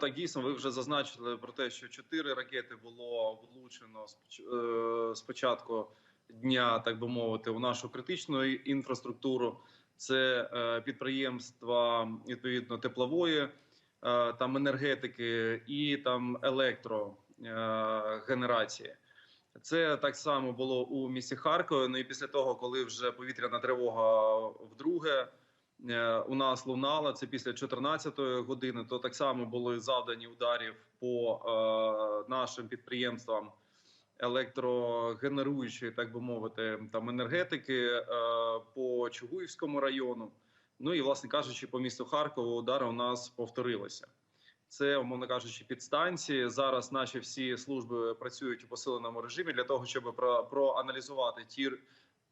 Так, дійсно, ви вже зазначили про те, що чотири ракети було влучено споч- е, спочатку дня, так би мовити, у нашу критичну інфраструктуру. Це е, підприємства відповідно теплової е, там енергетики і там електрогенерації. Це так само було у місті Харкові. Ну і після того, коли вже повітряна тривога вдруге у нас лунала, це після 14-ї години, то так само були завдані ударів по е, нашим підприємствам електрогенеруючої, так би мовити, там енергетики е, по Чугуївському району. Ну і власне кажучи, по місту Харкову удари у нас повторилися. Це, умовно кажучи, підстанції. Зараз наші всі служби працюють у посиленому режимі для того, щоб про, проаналізувати ті,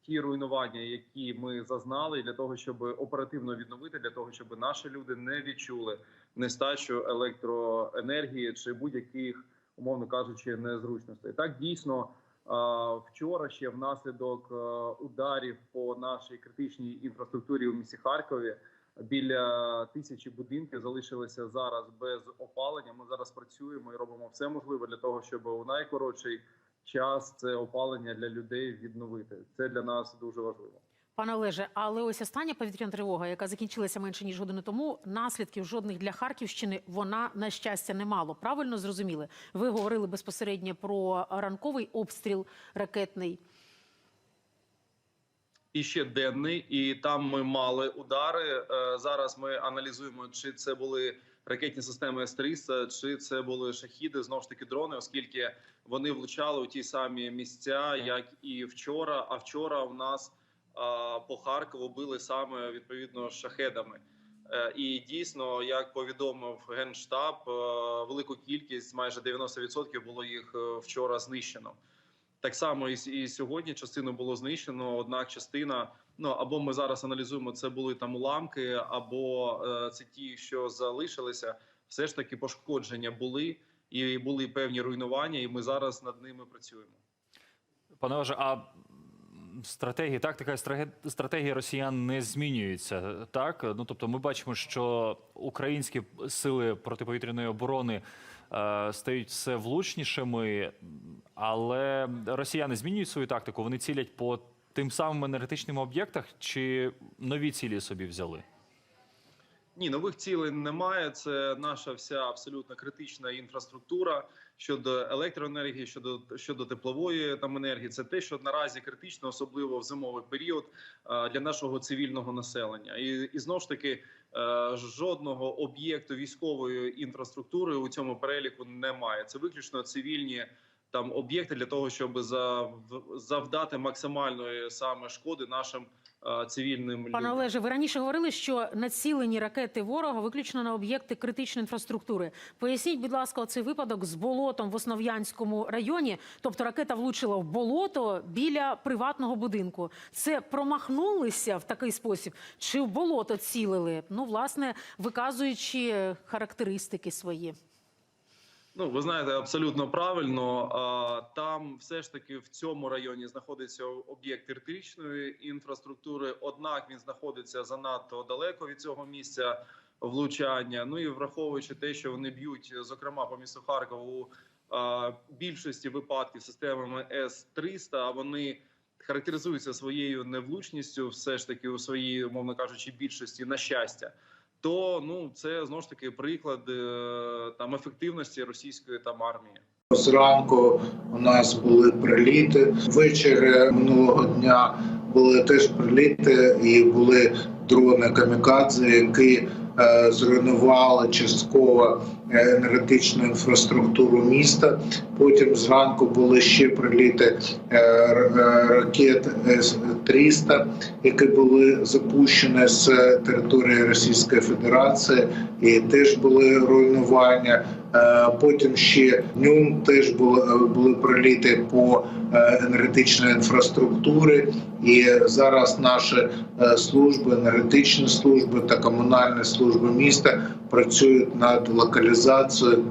ті руйнування, які ми зазнали, для того, щоб оперативно відновити, для того, щоб наші люди не відчули нестачу електроенергії чи будь-яких, умовно кажучи, незручностей. Так дійсно. Вчора ще внаслідок е, ударів по нашій критичній інфраструктурі у місті Харкові біля тисячі будинків залишилися зараз без опалення. Ми зараз працюємо і робимо все можливе для того, щоб у найкоротший час це опалення для людей відновити. Це для нас дуже важливо. Пане Олеже, але ось остання повітряна тривога, яка закінчилася менше ніж годину тому, наслідків жодних для Харківщини вона на щастя не мало. Правильно зрозуміли? Ви говорили безпосередньо про ранковий обстріл ракетний. І ще денний, і там ми мали удари. Е, Зараз ми аналізуємо, чи це були ракетні системи С-300, чи це були шахіди, знову ж таки дрони, оскільки вони влучали у ті самі місця, як і вчора. А вчора у нас а, по Харкову били саме відповідно шахедами. Е, І дійсно, як повідомив генштаб, е, велику кількість, майже 90% було їх е, вчора знищено. Так само і, і сьогодні частину було знищено. Однак частина ну або ми зараз аналізуємо, це були там уламки, або е, це ті, що залишилися. Все ж таки пошкодження були і були певні руйнування, і ми зараз над ними працюємо. Пане Олеже, а стратегії, тактика і стратегія росіян не змінюється, так? Ну тобто, ми бачимо, що українські сили протиповітряної оборони е, стають все влучнішими, але росіяни змінюють свою тактику. Вони цілять по тим самим енергетичним об'єктах, чи нові цілі собі взяли? Ні, нових цілей немає. Це наша вся абсолютно критична інфраструктура щодо електроенергії, щодо щодо теплової там енергії. Це те, що наразі критично, особливо в зимовий період е, для нашого цивільного населення. І, і знову ж таки е, жодного об'єкту військової інфраструктури у цьому переліку немає. Це виключно цивільні. Там об'єкти для того, щоб зав- завдати максимальної саме шкоди нашим е, цивільним Пане. Олеже, ви раніше говорили, що націлені ракети ворога виключно на об'єкти критичної інфраструктури. Поясніть, будь ласка, цей випадок з болотом в Основ'янському районі. Тобто ракета влучила в болото біля приватного будинку. Це промахнулися в такий спосіб, чи в болото цілили? Ну, власне, виказуючи характеристики свої. Ну, ви знаєте, абсолютно правильно. Там все ж таки в цьому районі знаходиться об'єкт критичної інфраструктури. Однак він знаходиться занадто далеко від цього місця влучання. Ну і враховуючи те, що вони б'ють, зокрема по місту Харкову, більшості випадків системами С 300 а вони характеризуються своєю невлучністю, все ж таки у своїй, умовно кажучи, більшості на щастя то ну це знову ж таки приклад е, там ефективності російської там армії. Зранку у нас були приліти. Ввечері минулого дня були теж приліти, і були дрони камікадзе, які е, зруйнували частково енергетичну інфраструктуру міста. Потім зранку були ще приліти е, е, ракет С-300, які були запущені з території Російської Федерації, і теж були руйнування. Е, Потім ще днем теж були, були приліти по е, енергетичній інфраструктурі, і зараз наші служби, енергетичні служби та комунальні служби міста працюють над локалізацією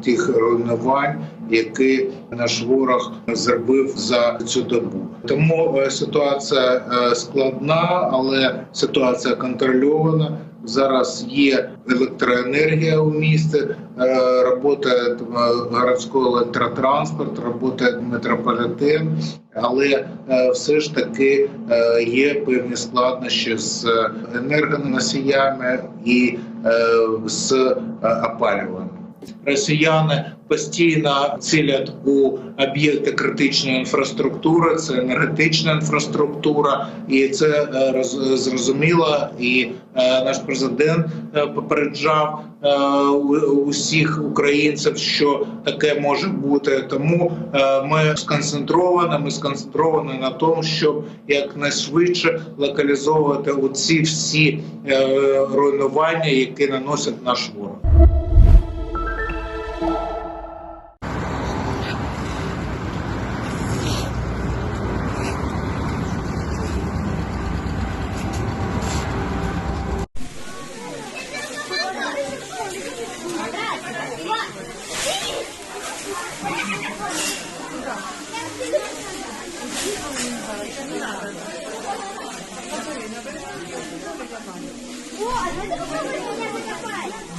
тих руйнувань, які наш ворог зробив за цю добу. Тому е, ситуація е, складна, але ситуація контрольована. Зараз є електроенергія у місті, е, працює там, городський електротранспорт, працює метрополітен, але все ж таки є певні складнощі з енергоносіями і з опалюванням. Росіяни постійно цілять у об'єкти критичної інфраструктури, це енергетична інфраструктура, і це е, роз- зрозуміло. І е, наш президент е, попереджав усіх українців, що таке може бути. Тому ми сконцентровані. Ми сконцентровані на тому, щоб якнайшвидше локалізовувати оці всі руйнування, які наносять наш ворог. О, а это.